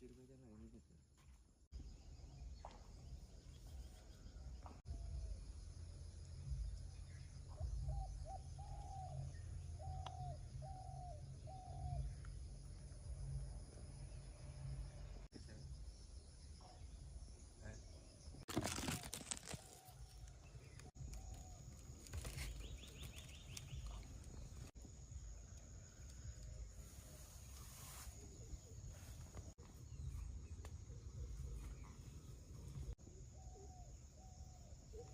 ഇരുപത്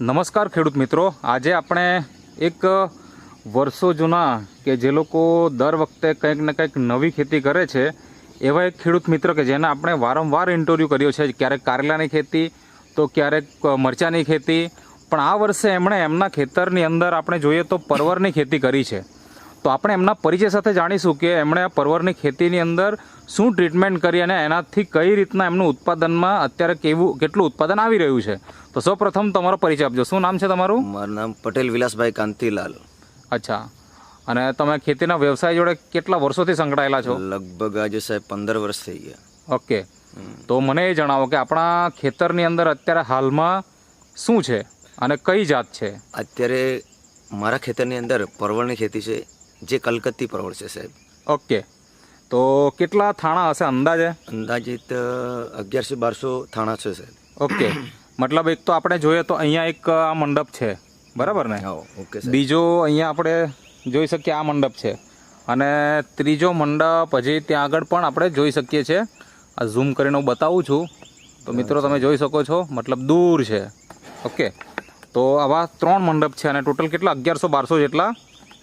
નમસ્કાર ખેડૂત મિત્રો. આજે આપણે એક વર્ષો જૂના કે જે લોકો દર વખતે કંઈક ને કંઈક નવી ખેતી કરે છે, એવા એક ખેડૂત મિત્ર કે જેને આપણે વારંવાર ઇન્ટરવ્યૂ કર્યો છે, ક્યારેક કારેલાની ખેતી, તો ક્યારેક મરચાની ખેતી. પણ આ વર્ષે એમણે એમના ખેતરની અંદર આપણે જોઈએ તો પરવરની ખેતી કરી છે. તો આપણે એમના પરિચય સાથે જાણીશું કે એમણે આ પરવરની ખેતીની અંદર શું ટ્રીટમેન્ટ કરી અને એનાથી કઈ રીતના એમનું ઉત્પાદનમાં અત્યારે કેવું કેટલું ઉત્પાદન આવી રહ્યું છે. તો સૌપ્રથમ તમારો પરિચય આપજો. શું નામ છે તમારું? મારું નામ પટેલ વિલાસભાઈ કાંતિલાલ. અચ્છા. અને તમે ખેતીના વ્યવસાય જોડે કેટલા વર્ષોથી સંકળાયેલા છો? લગભગ આજે સાહેબ પંદર વર્ષ થઈ ગયા. ઓકે. તો મને એ જણાવો કે આપણા ખેતરની અંદર અત્યારે હાલમાં શું છે અને કઈ જાત છે? અત્યારે મારા ખેતરની અંદર પરવળની ખેતી છે જે કલકત્તી પ્રવળ છે સાહેબ. ઓકે. તો કેટલા થાણા હશે અંદાજે? અંદાજિત અગિયારસો બારસો થાણા છે સાહેબ. ઓકે. મતલબ એક તો આપણે જોઈએ તો અહીંયા એક આ મંડપ છે. બરાબર ને? હા ઓકે બીજો અહીંયા આપણે જોઈ શકીએ આ મંડપ છે. અને ત્રીજો મંડપ હજી ત્યાં આગળ પણ આપણે જોઈ શકીએ છીએ. આ ઝૂમ કરીને હું બતાવું છું. તો મિત્રો તમે જોઈ શકો છો મતલબ દૂર છે. ઓકે. તો આવા ત્રણ મંડપ છે અને ટોટલ કેટલા? અગિયારસો બારસો જેટલા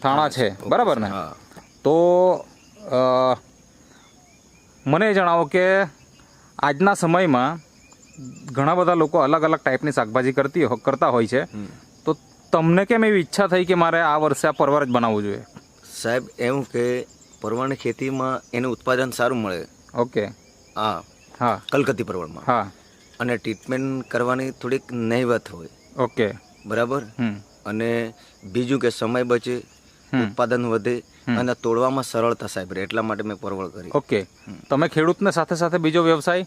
થાણા છે. બરાબર ને? હા. તો મને જણાવો કે આજના સમયમાં ઘણા બધા લોકો અલગ અલગ ટાઈપની શાકભાજી કરતી કરતા હોય છે. તો તમને કેમ એવી ઈચ્છા થઈ કે મારે આ વર્ષે આ પરવાર જ બનાવવું જોઈએ? સાહેબ એવું કે પરવળની ખેતીમાં એનું ઉત્પાદન સારું મળે. ઓકે. હા. હા. કલકત્તી પરવાળમાં. હા. અને ટ્રીટમેન્ટ કરવાની થોડીક નહીવત હોય. ઓકે. બરાબર? અને બીજું કે સમય બચે. ઉત્પાદન વધે અને તોડવામાં સરળતા સાહેબ. રહે એટલા માટે મેં પરવળ કરી. ઓકે. તમે ખેડૂતને સાથે સાથે બીજો વ્યવસાય?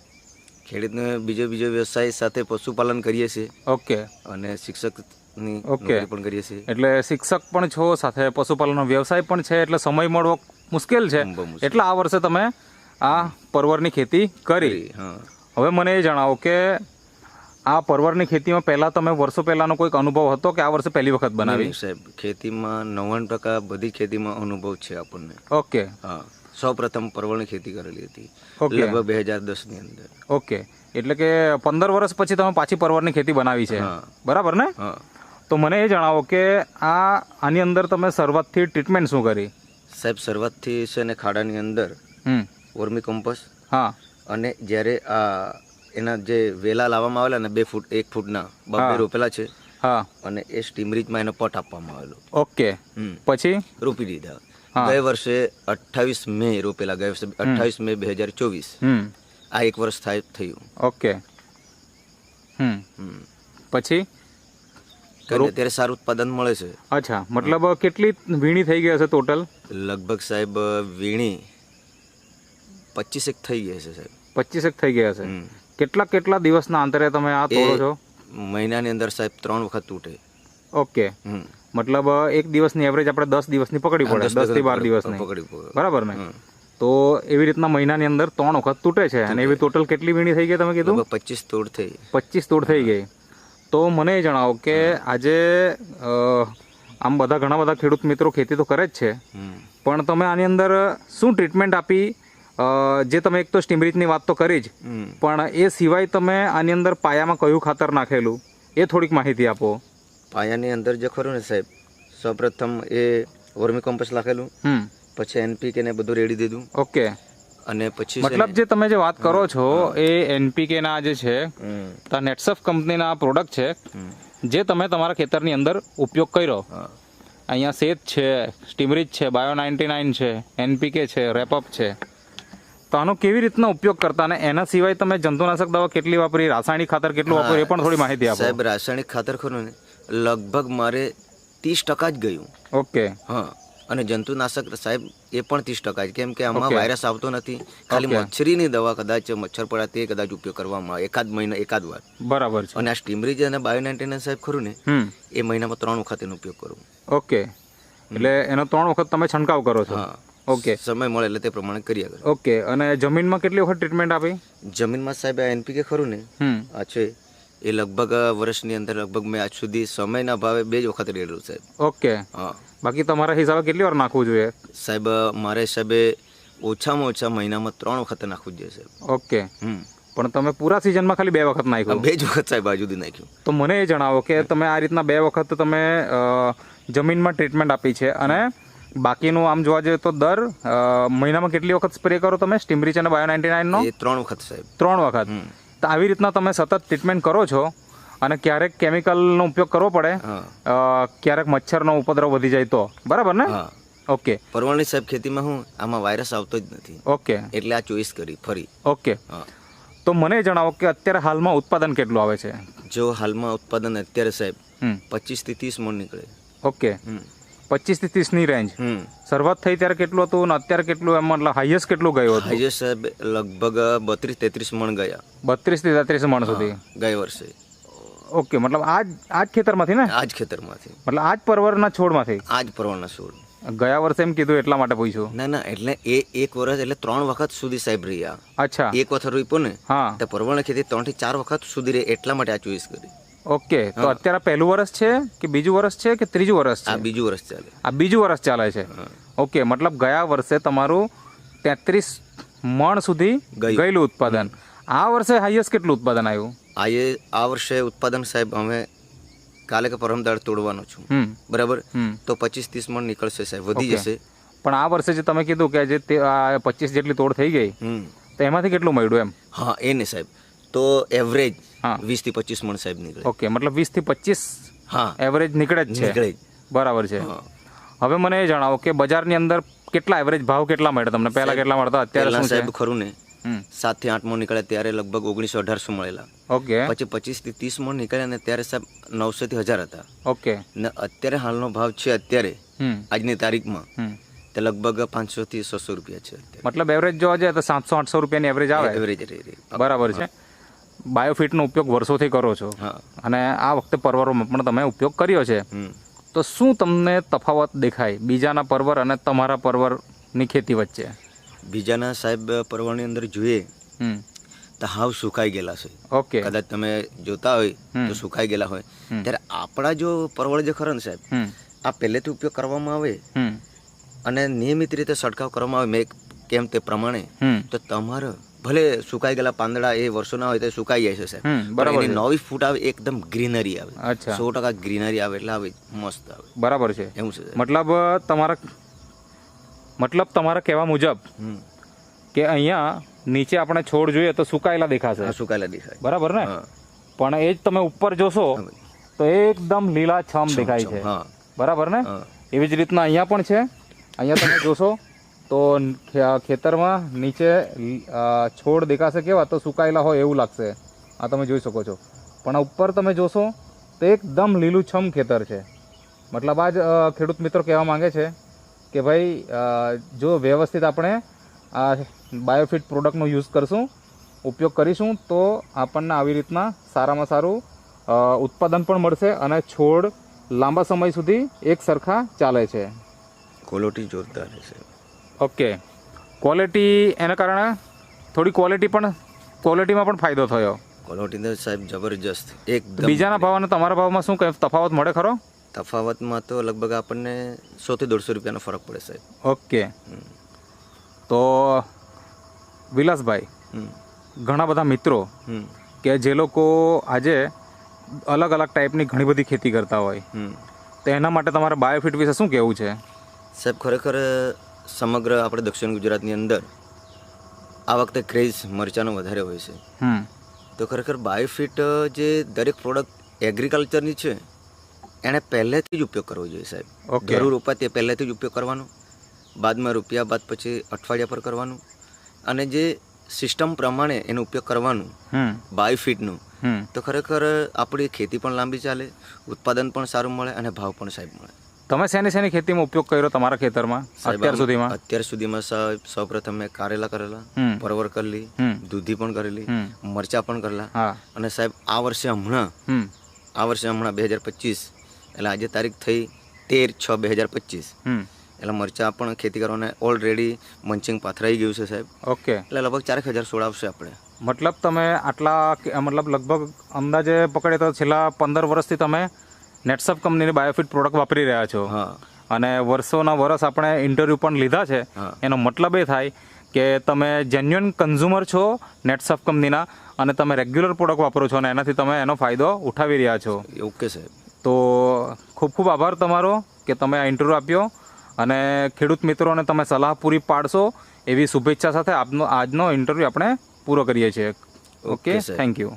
ખેડૂતને બીજો બીજો વ્યવસાય સાથે પશુપાલન કરીએ છીએ. ઓકે. અને શિક્ષકની ઓકે. પણ કરીએ છીએ. એટલે શિક્ષક પણ છો સાથે પશુપાલનનો વ્યવસાય પણ છે એટલે સમય મળવો મુશ્કેલ છે. એટલે આ વર્ષે તમે આ પરવરની ખેતી કરી. હવે મને એ જણાવો કે આ પરવરની ખેતીમાં પહેલાં તમે વર્ષો પહેલાનો કોઈક અનુભવ હતો કે આ વર્ષે પહેલી વખત બનાવી? સાહેબ ખેતીમાં નવ્વાણું ટકા બધી ખેતીમાં અનુભવ છે આપણને. ઓકે. હા સૌ પ્રથમ પરવળની ખેતી કરેલી હતી. લગભગ બે હજાર દસની અંદર. ઓકે. એટલે કે પંદર વર્ષ પછી તમે પાછી પરવરની ખેતી બનાવી છે. બરાબર ને? તો મને એ જણાવો કે આ આની અંદર તમે શરૂઆતથી ટ્રીટમેન્ટ શું કરી? સાહેબ શરૂઆતથી છે ને ખાડાની અંદર હમ. વર્મી કમ્પોસ્ટ હા. અને જ્યારે આ એના જે વેલા લાવવામાં આવેલા ને બે ફૂટ એક ફૂટના બબે રોપેલા છે. હા. અને એ સ્ટીમ રીચમાં એનો પટ આપવામાં આવેલો. ઓકે. પછી? રોપી દીધા. ગયા વર્ષે અઠ્ઠાવીસ મે રોપેલા ગયા વર્ષે અઠ્ઠાવીસ મે બે હજાર ચોવીસ. આ એક વર્ષ થાય થયું. ઓકે. હમ. પછી? અત્યારે સારું ઉત્પાદન મળે છે. અચ્છા. મતલબ કેટલી વીણી થઈ ગઈ હશે ટોટલ લગભગ સાહેબ વીણી પચીસેક થઈ ગઈ છે સાહેબ. પચીસેક થઈ ગયા હશે. કેટલા કેટલા દિવસના અંતરે તમે આ તોડો છો? મહિનાની અંદર સાહેબ ત્રણ વખત તૂટે. ઓકે. મતલબ એક દિવસની એવરેજ આપણે દસ દિવસની પકડી પડે દસથી બાર દિવસની પકડી પડે. બરાબર ને? તો એવી રીતના મહિનાની અંદર ત્રણ વખત તૂટે છે. અને એવી ટોટલ કેટલી વીણી થઈ ગઈ તમે કીધું? પચીસ તોડ થઈ. પચીસ તોડ થઈ ગઈ. તો મને એ જણાવો કે આજે આમ બધા ઘણા બધા ખેડૂત મિત્રો ખેતી તો કરે જ છે. પણ તમે આની અંદર શું ટ્રીટમેન્ટ આપી? જે તમે એક તો સ્ટીમરીચની વાત તો કરી જ. પણ એ સિવાય તમે આની અંદર પાયામાં કયું ખાતર નાખેલું એ થોડીક માહિતી આપો. પાયાની અંદર જે ખરું ને સાહેબ સૌપ્રથમ એ વર્મી કોમ્પોસ્ટ નાખેલું પછી એનપીકે ને બધું રેડી દીધું. ઓકે. અને પછી મતલબ જે તમે જે વાત કરો છો એ એનપીકે ના જે છે નેટસફ કંપનીના પ્રોડક્ટ છે જે તમે તમારા ખેતરની અંદર ઉપયોગ કર્યો. અહીંયા સેત છે સ્ટીમરીજ છે બાયો નાઇન્ટી નાઇન છે એનપીકે છે રેપઅપ છે. તો આનો કેવી રીતના ઉપયોગ કરતા અને એના સિવાય તમે જંતુનાશક દવા કેટલી વાપરી રાસાયણિક ખાતર કેટલું વાપર્યું એ પણ થોડી માહિતી આપો. સાહેબ રાસાયણિક ખાતર ખરું ને લગભગ મારે ત્રીસ ટકા જ ગયું. ઓકે. હા અને જંતુનાશક સાહેબ એ પણ ત્રીસ ટકા જ. કેમ કે આમાં વાયરસ આવતો નથી. ખાલી મચ્છરીની દવા કદાચ મચ્છર પડે તે કદાચ ઉપયોગ કરવામાં આવે. એકાદ મહિના એકાદ વાર. બરાબર છે. અને આ સ્ટીમરીજ અને બાયો નાઇન્ટીન સાહેબ ખરું ને એ મહિનામાં ત્રણ વખત એનો ઉપયોગ કરું. ઓકે. એટલે એનો ત્રણ વખત તમે છંટકાવ કરો છો. હા. ઓકે સમય મળે એટલે તે પ્રમાણે કરી આગળ. ઓકે અને જમીનમાં કેટલી વખત ટ્રીટમેન્ટ આપી? જમીનમાં સાહેબ આ એનપીકે ખરું ને? આ છે. એ લગભગ વર્ષની અંદર લગભગ મેં આજ સુધી સમયના ભાવે બે જ વખત રેડ્યું સાહેબ. ઓકે હા. બાકી તમારા હિસાબે કેટલી વાર નાખવું જોઈએ? સાહેબ મારા હિસાબે ઓછામાં ઓછા મહિનામાં ત્રણ વખત નાખવું જોઈએ સાહેબ. Okay hmm. પણ તમે પૂરા સિઝનમાં ખાલી બે વખત નાખ્યું? બે જ વખત સાહેબ આજુ સુધી નાખ્યું. તો મને એ જણાવો કે તમે આ રીતના બે વખત તમે જમીનમાં ટ્રીટમેન્ટ આપી છે અને બાકીનું આમ જોવા જઈએ તો દર મહિનામાં કેટલી વખત સ્પ્રે કરો તમે? સ્ટીમરીચ અને બાયો નાઇન્ટી નાઇનનો ત્રણ વખત સાહેબ. ત્રણ વખત? તો આવી રીતના તમે સતત ટ્રીટમેન્ટ કરો છો અને ક્યારેક કેમિકલનો ઉપયોગ કરવો પડે ક્યારેક મચ્છરનો ઉપદ્રવ વધી જાય તો. બરાબર ને? ઓકે પરવાણી સાહેબ ખેતીમાં હું આમાં વાયરસ આવતો જ નથી. ઓકે એટલે આ ચોઈસ કરી ફરી. ઓકે તો મને જણાવો કે અત્યારે હાલમાં ઉત્પાદન કેટલું આવે છે? જો હાલમાં ઉત્પાદન અત્યારે સાહેબ પચીસથી ત્રીસ મણ નીકળે. ઓકે હમ ત્રીસ ત્રીસની રેન્જ હમ. શરૂઆત થઈ ત્યારે કેટલું હતું અને અત્યારે કેટલું એમ મતલબ હાઈએસ્ટ કેટલું ગયું હતું? હાઈએસ્ટ સાહેબ લગભગ બત્રીસ તેત્રીસ મણ ગયા. બત્રીસથી તેત્રીસ મણ સુધી. ગયા વર્ષે. ઓકે મતલબ આજ આ જ ખેતરમાંથી ને? આ જ ખેતરમાંથી. મતલબ આજ પરવરના છોડમાંથી? આજ જ છોડ. ગયા વર્ષે એમ કીધું એટલા માટે પૂછ્યું ના ના એટલે એ એક વર્ષ એટલે ત્રણ વખત સુધી સાહેબ રહ્યા. અચ્છા. એક વખત રોપ્યો ને હા. તો પર્વણ ખેતી ત્રણથી ચાર વખત સુધી રહે એટલા માટે આ ચોઈસ કરી. ઓકે તો અત્યારે પહેલું વર્ષ છે કે બીજું વર્ષ છે કે ત્રીજું વર્ષ આ છે બીજું વર્ષ ચાલે. આ બીજું વર્ષ ચાલે છે. ઓકે મતલબ ગયા વર્ષે તમારું તેત્રીસ મણ સુધી ગયું. ગયેલું ઉત્પાદન. આ વર્ષે હાઈએસ્ટ કેટલું ઉત્પાદન આવ્યું? આ આ વર્ષે ઉત્પાદન સાહેબ અમે કાલે કે પરમ દાડ તોડવાનો છું. બરાબર? તો પચીસ ત્રીસ મણ નીકળશે સાહેબ વધી જશે. પણ આ વર્ષે જે તમે કીધું કે જે પચીસ જેટલી તોડ થઈ ગઈ તો એમાંથી કેટલું મળ્યું એમ? હા એ ને સાહેબ. તો એવરેજ. વીસથી પચીસ મણ સાહેબ નીકળે. ઓકે મતલબ વીસથી પચીસ હા. એવરેજ નીકળે જ છે. નીકળે બરાબર છે. હવે મને એ જણાવો કે બજારની અંદર કેટલા એવરેજ ભાવ કેટલા મળે તમને? પહેલા કેટલા મળતા? અત્યારે શું સાહેબ ખરું ને સાતથી આઠ મણ નીકળે ત્યારે લગભગ ઓગણીસો અઢારસો મળેલા. ઓકે. પછી પચીસથી ત્રીસ મણ નીકળ્યા ને ત્યારે સાહેબ નવસો થી હજાર હતા. ઓકે. ને અત્યારે હાલનો ભાવ છે અત્યારે આજની તારીખમાં. તે લગભગ પાંચસો થી છસો રૂપિયા છે મતલબ એવરેજ જોવા જાય તો સાતસો આઠસો રૂપિયાની એવરેજ આવે? એવરેજ બરાબર છે. બાયોફિટનો ઉપયોગ વર્ષોથી કરો છો. અને આ વખતે પરવરોમાં પણ તમે ઉપયોગ કર્યો છે. તો શું તમને તફાવત દેખાય? બીજાના પરવર અને તમારા પરવરની ખેતી વચ્ચે. બીજાના સાહેબ પરવરની અંદર જોઈએ તો હાવ સુકાઈ ગયેલા છે. ઓકે. કદાચ તમે જોતા હોય તો સુકાઈ ગયેલા હોય. ત્યારે આપણા જો પરવળ જે ખરા ને સાહેબ આ પહેલેથી ઉપયોગ કરવામાં આવે હમ. અને નિયમિત રીતે છંટકાવ કરવામાં આવે મેં કેમ તે પ્રમાણે તો તમારે ભલે સુકાઈ ગયેલા પાંદડા એ વર્ષોના હોય તો સુકાઈ જાય છે બરાબર નવી ફૂટ આવે એકદમ ગ્રીનરી આવે. અચ્છા. સો ટકા ગ્રીનરી આવે એટલે આવે મસ્ત આવે. બરાબર છે. એવું છે મતલબ તમારા મતલબ તમારા કહેવા મુજબ કે અહીંયા નીચે આપણે છોડ જોઈએ તો સુકાયેલા દેખાશે. સુકાયેલા દેખાય. બરાબર ને? પણ એ જ તમે ઉપર જોશો તો એકદમ લીલાછમ દેખાય છે. બરાબર ને? એવી જ રીતના અહીંયા પણ છે. અહીંયા તમે જોશો તો ખેતરમાં નીચે છોડ દેખાશે કેવા તો સુકાયેલા હોય એવું લાગશે. આ તમે જોઈ શકો છો. પણ ઉપર તમે જોશો તો એકદમ લીલુંછમ ખેતર છે. મતલબ આ જ ખેડૂત મિત્રો કહેવા માંગે છે કે ભાઈ જો વ્યવસ્થિત આપણે આ બાયોફિટ પ્રોડક્ટનો યુઝ કરશું, ઉપયોગ કરીશું, તો આપણને આવી રીતના સારામાં સારું ઉત્પાદન પણ મળશે અને છોડ લાંબા સમય સુધી એક સરખા ચાલે છે. ક્વોલિટી જોરદાર છે ઓકે. ક્વોલિટી એના કારણે થોડી ક્વોલિટી પણ ક્વોલિટીમાં પણ ફાયદો થયો. ક્વોલિટી તો સાહેબ જબરજસ્ત. એક બીજાના ભાવ અને તમારા ભાવમાં શું કંઈ તફાવત મળે ખરો? તફાવતમાં તો લગભગ આપણને સોથી દોઢસો રૂપિયાનો ફરક પડે સાહેબ. ઓકે. તો વિલાસભાઈ ઘણા બધા મિત્રો કે જે લોકો આજે અલગ અલગ ટાઈપની ઘણી બધી ખેતી કરતા હોય. તો એના માટે તમારે બાયોફિટ વિશે શું કહેવું છે? સાહેબ ખરેખર સમગ્ર આપણે દક્ષિણ ગુજરાતની અંદર આ વખતે ક્રેઝ મરચાંનો વધારે હોય છે. હમ. તો ખરેખર બાયોફિટ જે દરેક પ્રોડક્ટ એગ્રીકલ્ચરની છે એણે પહેલેથી જ ઉપયોગ કરવો જોઈએ સાહેબ. જરૂર તે પહેલેથી જ ઉપયોગ કરવાનો. બાદમાં રૂપિયા બાદ પછી અઠવાડિયા પર કરવાનું. અને જે સિસ્ટમ પ્રમાણે એનો ઉપયોગ કરવાનું બાયોફિટનું તો ખરેખર આપણી ખેતી પણ લાંબી ચાલે ઉત્પાદન પણ સારું મળે અને ભાવ પણ સાહેબ મળે. તમે શેની શેની ખેતીમાં ઉપયોગ કર્યો તમારા ખેતરમાં અત્યાર સુધીમાં? અત્યાર સુધીમાં સાહેબ સૌપ્રથમ મેં કારેલા કરેલા પરવર કરેલી દૂધી પણ કરેલી મરચા પણ કરેલા. અને સાહેબ આ વર્ષે હમણાં આ વર્ષે હમણાં બે હજાર પચીસ એટલે આજે તારીખ થઈ તેર છ બે હજાર પચીસ. એટલે મરચાં પણ ખેતી કરવાને ઓલરેડી મંચિંગ પાથરાઈ ગયું છે સાહેબ. ઓકે. એટલે લગભગ ચારેક હજાર સોળ આવશે આપણે. મતલબ તમે આટલા મતલબ લગભગ અંદાજે પકડે તો છેલ્લા પંદર વર્ષથી તમે નેટસપ કંપનીની બાયોફિટ પ્રોડક્ટ વાપરી રહ્યા છો. હા. અને વર્ષોના વર્ષ આપણે ઇન્ટરવ્યૂ પણ લીધા છે. એનો મતલબ એ થાય કે તમે જેન્યુઅન કન્ઝ્યુમર છો નેટસપ કંપનીના અને તમે રેગ્યુલર પ્રોડક્ટ વાપરો છો અને એનાથી તમે એનો ફાયદો ઉઠાવી રહ્યા છો. ઓકે સાહેબ તો ખૂબ ખૂબ આભાર તમારો કે તમે આ ઇન્ટરવ્યૂ આપ્યો અને ખેડૂત મિત્રોને તમે સલાહ પૂરી પાડશો એવી શુભેચ્છા સાથે આપનો આજનો ઇન્ટરવ્યૂ આપણે પૂરો કરીએ છીએ. Okay thank you